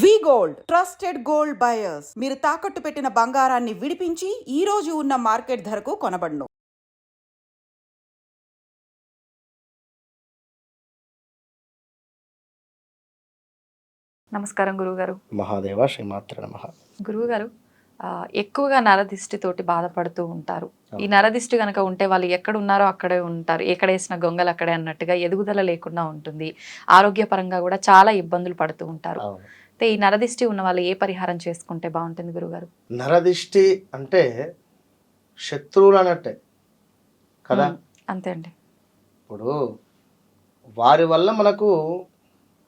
V gold. Trusted gold buyers. మీరు తాకట్టు పెట్టిన బంగారాన్ని విడిపించి ఈ రోజు ఉన్న మార్కెట్ ధరకు కొనబడును. నమస్కారం గురువుగారు. మహాదేవ శ్రీమాత్ర నమ. గురువుగారు ఎక్కువగా నరదిష్టితోటి బాధపడుతూ ఉంటారు. ఈ నరదిష్టి కనుక ఉంటే వాళ్ళు ఎక్కడ ఉన్నారో అక్కడే ఉంటారు. ఎక్కడ వేసిన గొంగలు అక్కడే అన్నట్టుగా ఎదుగుదల లేకుండా ఉంటుంది. ఆరోగ్యపరంగా కూడా చాలా ఇబ్బందులు పడుతూ ఉంటారు. అయితే ఈ నరదిష్టి ఉన్న వాళ్ళు ఏ పరిహారం చేసుకుంటే బాగుంటుంది గురుగారు? నరదిష్టి అంటే శత్రువులు అన్నట్టే కదా? అంతే అండి. ఇప్పుడు వారి వల్ల మనకు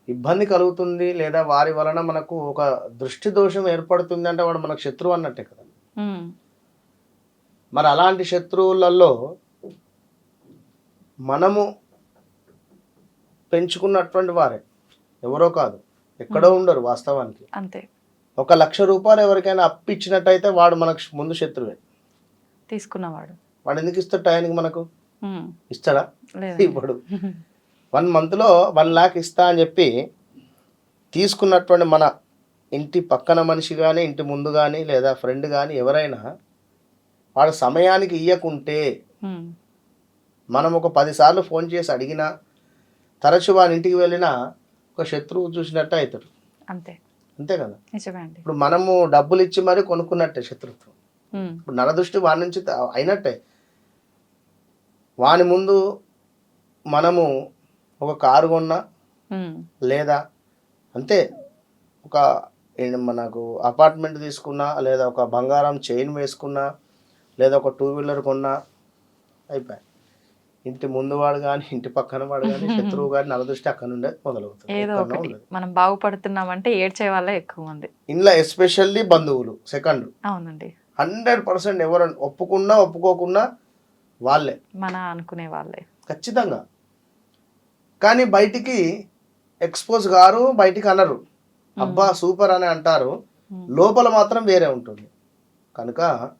ఇబ్బంది కలుగుతుంది లేదా వారి వలన మనకు ఒక దృష్టి దోషం ఏర్పడుతుంది అంటే వాడు మనకు శత్రువు అన్నట్టే కదా? మరి అలాంటి శత్రువులలో మనము పెంచుకున్నటువంటి వారే ఎవరో కాదు. ఎక్కడో ఉండరు వాస్తవానికి. అంతే. ఒక లక్ష రూపాయలు ఎవరికైనా అప్పు ఇచ్చినట్టయితే వాడు మనకు ముందు శత్రువే. తీసుకున్నవాడు. వాడు ఎందుకు ఇస్తాడు టైంకి మనకు? ఇస్తాడా. ఇప్పుడు వన్ మంత్లో వన్ లాక్ ఇస్తా అని చెప్పి తీసుకున్నటువంటి మన ఇంటి పక్కన మనిషి కానీ ఇంటి ముందు కానీ లేదా ఫ్రెండ్ కానీ ఎవరైనా వాడు సమయానికి ఇయ్యకుంటే మనం ఒక పదిసార్లు ఫోన్ చేసి అడిగినా తరచు వాని ఇంటికి వెళ్ళినా ఒక శత్రువు చూసినట్టే అవుతాడు. అంతే. అంతే కదా? ఇప్పుడు మనము డబ్బులు ఇచ్చి మరీ కొనుక్కున్నట్టే శత్రుత్వం. ఇప్పుడు నరదృష్టి వాని నుంచి అయినట్టే. వాని ముందు మనము ఒక కారు కొన్నా లేదా అంతే. ఒక మనకు అపార్ట్మెంట్ తీసుకున్నా లేదా ఒక బంగారం చైన్ వేసుకున్నా లేదా ఒక టూ వీలర్ కొన్నా అయిపోయి ఇంటి ముందు వాడు కానీ ఇంటి పక్కన వాడు కానీ శత్రువు కానీ నరదృష్టి అక్కడ నుండే మొదలవుతుంది. ఏదో ఒకటి. ఉండదు. మనం బాగుపడుతున్నామంటే ఏడ్చే వాళ్ళే ఎక్కువ మంది. ఇంట్లో ఎస్పెషల్లీ బంధువులు సెకండ్ అవునండి. హండ్రెడ్ పర్సెంట్ ఎవరు ఒప్పుకున్నా ఒప్పుకోకున్నా వాళ్ళే. మన అనుకునే వాళ్ళే. ఖచ్చితంగా. కానీ బయటికి ఎక్స్పోజ్ గారు బయటికి అనరు. అబ్బా సూపర్ అని అంటారు. లోపల మాత్రం వేరే ఉంటుంది. కనుక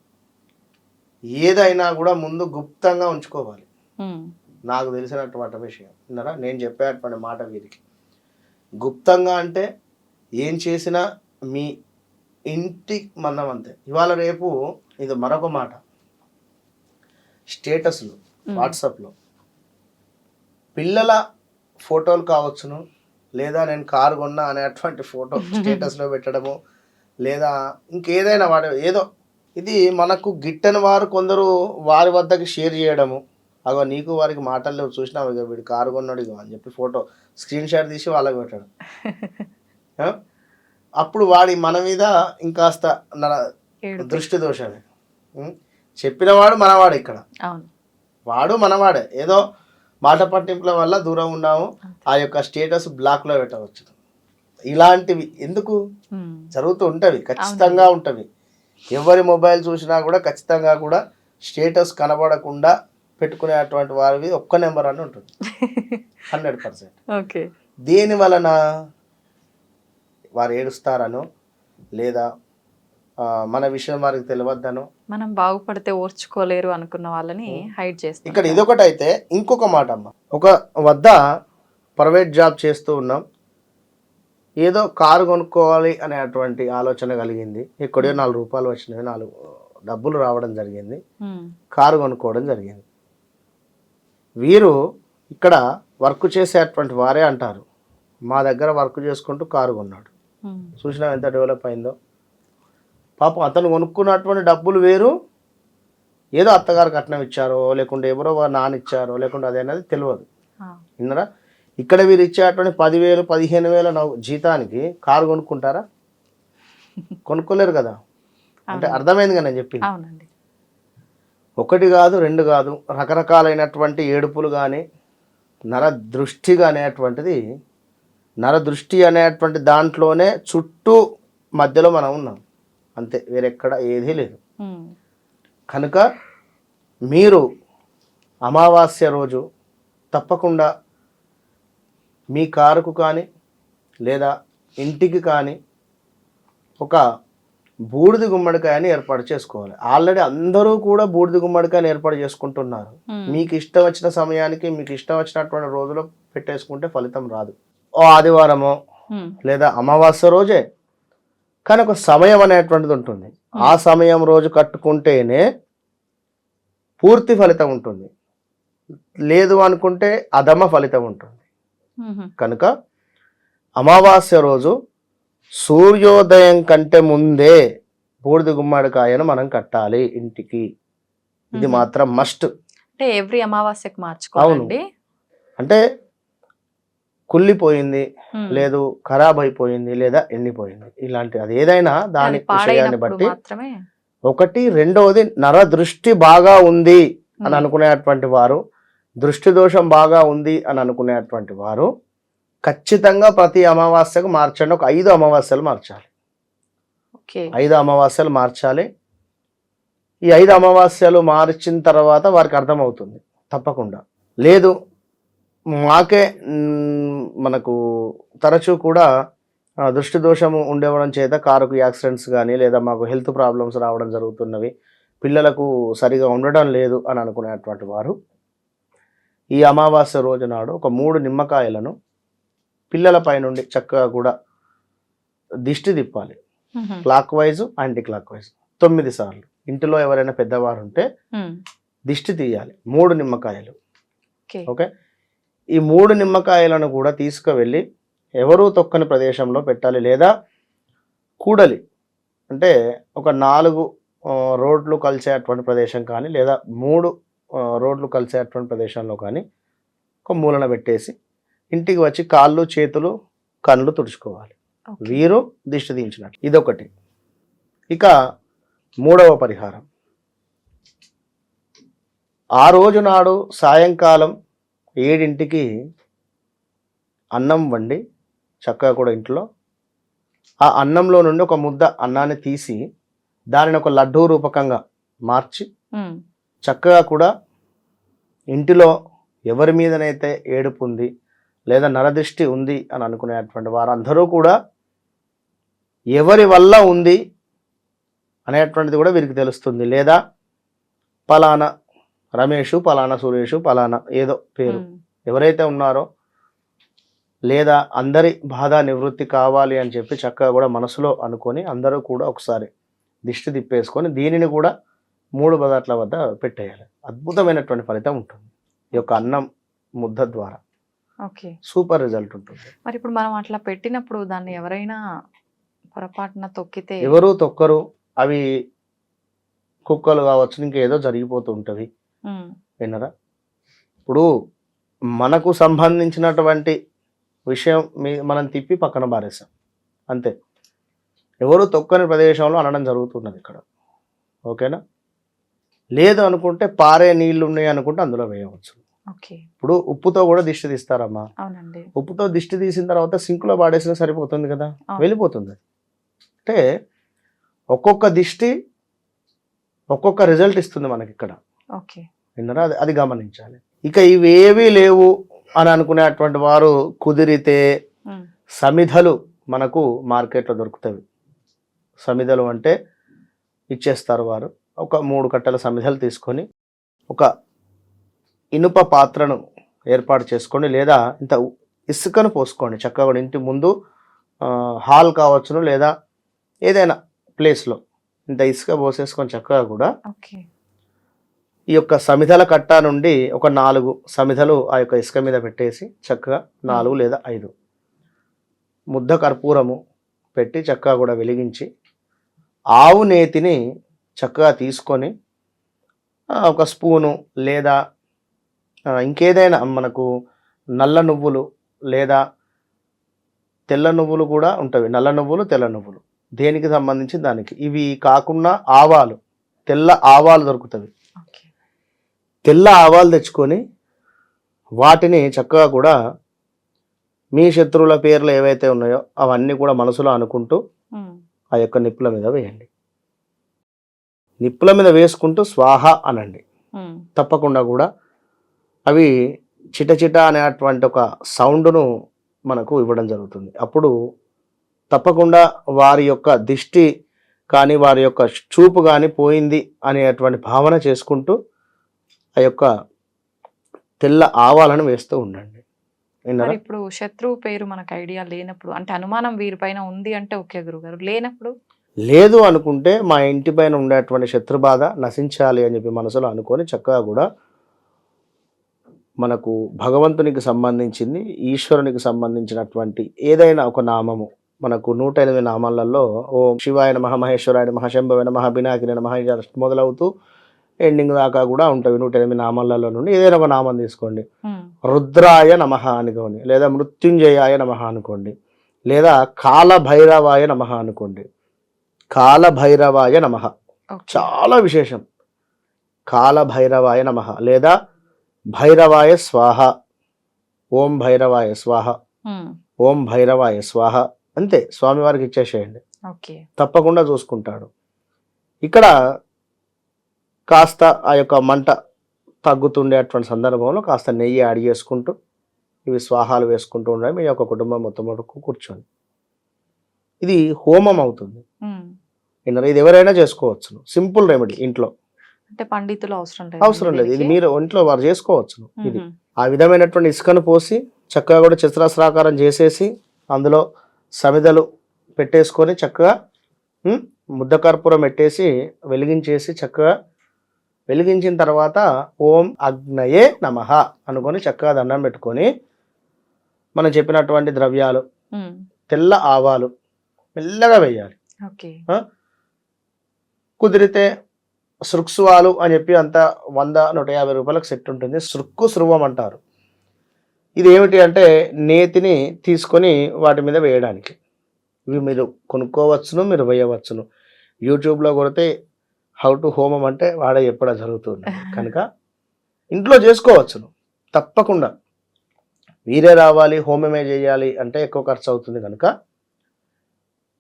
ఏదైనా కూడా ముందు గుప్తంగా ఉంచుకోవాలి. నాకు తెలిసినటువంటి విషయం. విన్నారా? నేను చెప్పేటువంటి మాట వీరికి. గుప్తంగా అంటే ఏం చేసినా మీ ఇంటి మందం అంతే. ఇవాళ రేపు ఇది మరొక మాట. స్టేటస్లు వాట్సాప్లో. పిల్లల ఫోటోలు కావచ్చును లేదా నేను కారు కొన్నా అనేటువంటి ఫోటో స్టేటస్లో పెట్టడము లేదా ఇంకేదైనా వాడు ఏదో ఇది మనకు గిట్టని వారు కొందరు వారి వద్దకి షేర్ చేయడము అగో నీకు వారికి మాటలు లేవు చూసినావు ఇక వీడు కారు కొన్నాడు ఇగో అని చెప్పి ఫోటో స్క్రీన్ షాట్ తీసి వాళ్ళకి పెట్టాడు? అప్పుడు వాడి మన మీద ఇంకాస్త. దృష్టి దోషమే ఉం? చెప్పినవాడు మనవాడు ఇక్కడ. వాడు మనవాడే. ఏదో మాట పట్టింపుల వల్ల దూరం ఉన్నాము ఆ యొక్క స్టేటస్ బ్లాక్లో పెట్టవచ్చు. ఇలాంటివి ఎందుకు? జరుగుతూ ఉంటవి ఖచ్చితంగా ఉంటవి. ఎవరి మొబైల్ చూసినా కూడా ఖచ్చితంగా కూడా స్టేటస్ కనబడకుండా పెట్టుకునేటువంటి వారివి ఒక్క నెంబర్ అని ఉంటుంది. Hundred percent. ఓకే. దేని వలన వారు ఏడుస్తారనో లేదా మన విషయం వారికి తెలియవద్దనో మనం బాగుపడితే ఓర్చుకోలేరు అనుకున్న వాళ్ళని హైడ్ చేస్తాం. ఇక్కడ ఇదొకటి అయితే ఇంకొక మాట అమ్మ. ఒక వద్ద ప్రైవేట్ జాబ్ చేస్తూ ఉన్నాం. ఏదో కారు కొనుక్కోవాలి అనేటువంటి ఆలోచన కలిగింది. ఇక్కడే నాలుగు రూపాయలు వచ్చినాయి నాలుగు డబ్బులు రావడం జరిగింది. కారు కొనుక్కోవడం జరిగింది. వీరు ఇక్కడ వర్క్ చేసేటువంటి వారే అంటారు. మా దగ్గర వర్క్ చేసుకుంటూ కారు కొన్నాడు. చూసినా ఎంత డెవలప్ అయిందో. పాపం అతను కొనుక్కున్నటువంటి డబ్బులు వేరు. ఏదో అత్తగారు కట్నం ఇచ్చారో లేకుంటే ఎవరో వారు నాన్న ఇచ్చారో లేకుంటే అది అనేది తెలియదు. విన్నరా? ఇక్కడ వీరు ఇచ్చేటువంటి పదివేలు పదిహేను వేల జీతానికి కారు కొనుక్కుంటారా? కొనుక్కోలేరు కదా? అంటే అర్థమైంది కదా నేను చెప్పింది. ఒకటి కాదు రెండు కాదు రకరకాలైనటువంటి ఏడుపులు కానీ నర దృష్టి అనేటువంటిది నర దృష్టి అనేటువంటి దాంట్లోనే చుట్టూ మధ్యలో మనం ఉన్నాం. అంతే వేరెక్కడ ఏదీ లేదు. కనుక మీరు అమావాస్య రోజు తప్పకుండా మీ కారుకు కానీ లేదా ఇంటికి కానీ ఒక బూడిద గుమ్మడికాయని ఏర్పాటు చేసుకోవాలి. ఆల్రెడీ అందరూ కూడా బూడిద గుమ్మడికాయని ఏర్పాటు చేసుకుంటున్నారు. మీకు ఇష్టం వచ్చిన సమయానికి మీకు ఇష్టం వచ్చినటువంటి రోజులో పెట్టేసుకుంటే ఫలితం రాదు. ఓ ఆదివారమో లేదా అమావాస్య రోజే కానీ ఒక సమయం అనేటువంటిది ఉంటుంది. ఆ సమయం రోజు కట్టుకుంటేనే పూర్తి ఫలితం ఉంటుంది. లేదు అనుకుంటే అధమ ఫలితం ఉంటుంది. కనుక అమావాస్య రోజు సూర్యోదయం కంటే ముందే బూడిద గుమ్మడికాయను మనం కట్టాలి ఇంటికి ఇది. మాత్రం మస్ట్ అంటే ఎవ్రీ అమావాస్యకు మార్చుకోవాలండి అంటే కుళ్ళిపోయింది. లేదు ఖరాబ్ అయిపోయింది లేదా ఎండిపోయింది ఇలాంటి అది ఏదైనా దాని విషయాన్ని బట్టి ఒకటి రెండవది నర దృష్టి బాగా ఉంది అని. అనుకునేటువంటి వారు దృష్టి దోషం బాగా ఉంది అని అనుకునేటువంటి వారు ఖచ్చితంగా ప్రతి అమావాస్యకు మార్చండి. ఒక ఐదు అమావాస్యలు మార్చాలి. ఓకే. ఐదు అమావాస్యలు మార్చాలి. ఈ ఐదు అమావాస్యలు మార్చిన తర్వాత వారికి అర్థమవుతుంది. తప్పకుండా. లేదు మాకే మనకు తరచూ కూడా దృష్టి దోషము ఉండేవడం చేత కారుకు యాక్సిడెంట్స్ కానీ లేదా మాకు హెల్త్ ప్రాబ్లమ్స్ రావడం జరుగుతున్నవి పిల్లలకు సరిగా ఉండడం లేదు అని అనుకునేటువంటి వారు ఈ అమావాస్య రోజు నాడు ఒక మూడు నిమ్మకాయలను పిల్లలపై నుండి చక్కగా కూడా దిష్టి తిప్పాలి. Clockwise anticlockwise. తొమ్మిది సార్లు. ఇంటిలో ఎవరైనా పెద్దవారు ఉంటే. దిష్టి తీయాలి. మూడు నిమ్మకాయలు. ఓకే. ఓకే? ఈ మూడు నిమ్మకాయలను కూడా తీసుకువెళ్ళి ఎవరూ తొక్కని ప్రదేశంలో పెట్టాలి. లేదా కూడలి. అంటే ఒక నాలుగు రోడ్లు కలిసేటువంటి ప్రదేశం కానీ లేదా మూడు రోడ్లు కలిసేటువంటి ప్రదేశంలో కానీ ఒక మూలన పెట్టేసి ఇంటికి వచ్చి కాళ్ళు చేతులు కళ్ళు తుడుచుకోవాలి. వీరు దిష్టి తీయించినట్టు ఇదొకటి ఇక మూడవ పరిహారం ఆ రోజు నాడు సాయంకాలం ఏడింటికి అన్నం వండి చక్కగా కూడా ఇంట్లో ఆ అన్నంలో నుండి ఒక ముద్ద అన్నాన్ని తీసి దానిని ఒక లడ్డూ రూపకంగా మార్చి. చక్కగా కూడా ఇంటిలో ఎవరి మీదనైతే ఏడుపు ఉంది లేదా నరదృష్టి ఉంది అని అనుకునేటువంటి వారందరూ కూడా ఎవరి వల్ల ఉంది అనేటువంటిది కూడా వీరికి తెలుస్తుంది. లేదా పలానా రమేషు పలానా సురేషు పలానా ఏదో పేరు. ఎవరైతే ఉన్నారో లేదా అందరి బాధ నివృత్తి కావాలి అని చెప్పి చక్కగా కూడా మనసులో అనుకొని అందరూ కూడా ఒకసారి దిష్టి తిప్పేసుకొని దీనిని కూడా మూడు బదాట్ల వద్ద పెట్టేయాలి. అద్భుతమైనటువంటి ఫలితం ఉంటుంది ఈ యొక్క అన్నం ముద్ద ద్వారా. సూపర్ రిజల్ట్ ఉంటుంది. మరి ఇప్పుడు మనం అట్లా పెట్టినప్పుడు దాన్ని ఎవరైనా పొరపాటున తొక్కితే ఎవరు తొక్కరు అవి కుక్కలు కావచ్చు ఇంకేదో జరిగిపోతూ ఉంటుంది. విన్నరా? ఇప్పుడు మనకు సంబంధించినటువంటి విషయం మీ మనం తిప్పి పక్కన బారేసాం అంతే. ఎవరు తొక్కని ప్రదేశంలో అనడం జరుగుతున్నది ఇక్కడ. ఓకేనా? లేదు అనుకుంటే పారే నీళ్ళు ఉన్నాయి అనుకుంటే అందులో వేయవచ్చు. ఇప్పుడు ఉప్పుతో కూడా దిష్టి తీస్తారమ్మా. ఉప్పుతో దిష్టి తీసిన తర్వాత సింక్లో పాడేసినా సరిపోతుంది కదా. వెళ్ళిపోతుంది. అంటే ఒక్కొక్క దిష్టి ఒక్కొక్క రిజల్ట్ ఇస్తుంది మనకి ఇక్కడ. ఓకే. విన్నరా? అది అది గమనించాలి. ఇక ఇవేవీ లేవు అని అనుకునేటువంటి వారు కుదిరితే. సమిధలు మనకు మార్కెట్లో దొరుకుతాయి. సమిధలు అంటే ఇచ్చేస్తారు వారు. ఒక మూడు కట్టల సమిధలు తీసుకొని ఒక ఇనుప పాత్రను ఏర్పాటు చేసుకోండి లేదా ఇంత ఇసుకను పోసుకోండి. చక్కగా కూడా ఇంటి ముందు హాల్ కావచ్చును లేదా ఏదైనా ప్లేస్లో ఇంత ఇసుక పోసేసుకొని చక్కగా కూడా ఈ యొక్క సమిధల కట్ట నుండి ఒక నాలుగు సమిధలు ఆ యొక్క ఇసుక మీద పెట్టేసి చక్కగా నాలుగు లేదా ఐదు ముద్ద కర్పూరము పెట్టి చక్కగా కూడా వెలిగించి ఆవు నేతిని చక్కగా తీసుకొని ఒక స్పూను లేదా ఇంకేదైనా మనకు నల్ల నువ్వులు లేదా తెల్ల నువ్వులు కూడా ఉంటవి నల్ల నువ్వులు తెల్ల నువ్వులు. దేనికి సంబంధించి? దానికి. ఇవి కాకుండా ఆవాలు. తెల్ల ఆవాలు దొరుకుతవి. తెల్ల ఆవాలు తెచ్చుకొని వాటిని చక్కగా కూడా మీ శత్రువుల పేర్లు ఏవైతే ఉన్నాయో అవన్నీ కూడా మనసులో అనుకుంటూ. ఆ యొక్క నిప్పుల మీద వేయండి. నిప్పుల మీద వేసుకుంటూ స్వాహ అనండి. తప్పకుండా కూడా అవి చిటచిట అనేటువంటి ఒక సౌండ్ను మనకు ఇవ్వడం జరుగుతుంది. అప్పుడు తప్పకుండా వారి యొక్క దిష్టి కానీ వారి యొక్క చూపు కానీ పోయింది అనేటువంటి భావన చేసుకుంటూ ఆ యొక్క తెల్ల ఆవాలను వేస్తూ ఉండండి. మరి ఇప్పుడు శత్రువు పేరు మనకు ఐడియా లేనప్పుడు అంటే అనుమానం వీరిపైన ఉంది అంటే ఓకే గురుగారు. లేనప్పుడు? లేదు అనుకుంటే మా ఇంటి పైన ఉండేటువంటి శత్రుబాధ నశించాలి అని చెప్పి మనసులో అనుకొని చక్కగా కూడా మనకు భగవంతునికి సంబంధించింది ఈశ్వరునికి సంబంధించినటువంటి ఏదైనా ఒక నామము. మనకు నూట ఎనిమిది నామాలలో ఓం శివాయ నమ మహేశ్వరాయ నమ శంభవ నమ బినాకిని నమ ఇలా మొదలవుతూ ఎండింగ్ దాకా కూడా ఉంటాయి. నూట ఎనిమిది నామాలలో నుండి ఏదైనా ఒక నామం తీసుకోండి. ఉమ్, రుద్రాయ నమ అనుకోండి లేదా మృత్యుంజయాయ నమ అనుకోండి లేదా కాల భైరవాయ నమ అనుకోండి. కాల భైరవాయ నమ. చాలా విశేషం. కాల భైరవాయ నమ లేదా భైరవాయ స్వాహ. ఓం భైరవాయ స్వాహ. ఓం భైరవాయ స్వాహ. అంతే స్వామివారికి ఇచ్చేసేయండి. ఓకే. తప్పకుండా చూసుకుంటాడు. ఇక్కడ కాస్త ఆ యొక్క మంట తగ్గుతుండేటువంటి సందర్భంలో కాస్త నెయ్యి యాడ్ చేసుకుంటూ ఇవి స్వాహాలు వేసుకుంటూ ఉండాలి మీ యొక్క కుటుంబం మొత్తం వరకు కూర్చోండి. ఇది హోమం అవుతుంది? ఇది ఎవరైనా చేసుకోవచ్చు సింపుల్ రెమెడీ ఇంట్లో. అంటే పండితులు అవసరం లేదు అవసరం లేదు. ఇది మీరు ఒంట్లో వారు చేసుకోవచ్చు ఇది. ఆ విధమైనటువంటి ఇసుకను పోసి చక్కగా కూడా చతురస్రాకారం చేసేసి అందులో సమిదలు పెట్టేసుకొని చక్కగా ముద్ద కర్పూరం పెట్టేసి వెలిగించేసి చక్కగా వెలిగించిన తర్వాత ఓం అగ్నయే నమః అనుకొని చక్కగా దండం పెట్టుకొని మనం చెప్పినటువంటి ద్రవ్యాలు తెల్ల ఆవాలు మెల్లగా వేయాలి. ఓకే. కుదిరితే సృక్సువాలు అని చెప్పి అంత వంద నూట యాభై రూపాయలకు సెట్ ఉంటుంది. సృక్కు సృవం అంటారు. ఇది ఏమిటి అంటే నేతిని తీసుకొని వాటి మీద వేయడానికి. ఇవి మీరు కొనుక్కోవచ్చును మీరు వేయవచ్చును. యూట్యూబ్లో కొడితే హౌ టు హోమం అంటే వాడే చెప్పడం జరుగుతుంది. కనుక ఇంట్లో చేసుకోవచ్చును. తప్పకుండా. వీరే రావాలి హోమమే చేయాలి అంటే ఎక్కువ ఖర్చు అవుతుంది కనుక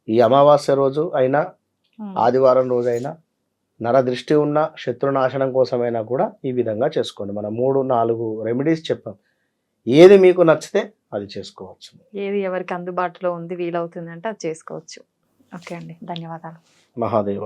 ఈ అమావాస్య రోజు అయినా ఆదివారం రోజైనా నరదృష్టి ఉన్న శత్రునాశనం కోసమైనా కూడా ఈ విధంగా చేసుకోండి. మనం మూడు నాలుగు రెమెడీస్ చెప్పాం. ఏది మీకు నచ్చితే అది చేసుకోవచ్చు. ఏది ఎవరికి అందుబాటులో ఉంది వీలవుతుంది అంటే అది చేసుకోవచ్చు. ఓకే అండి. ధన్యవాదాలు. మహాదేవ.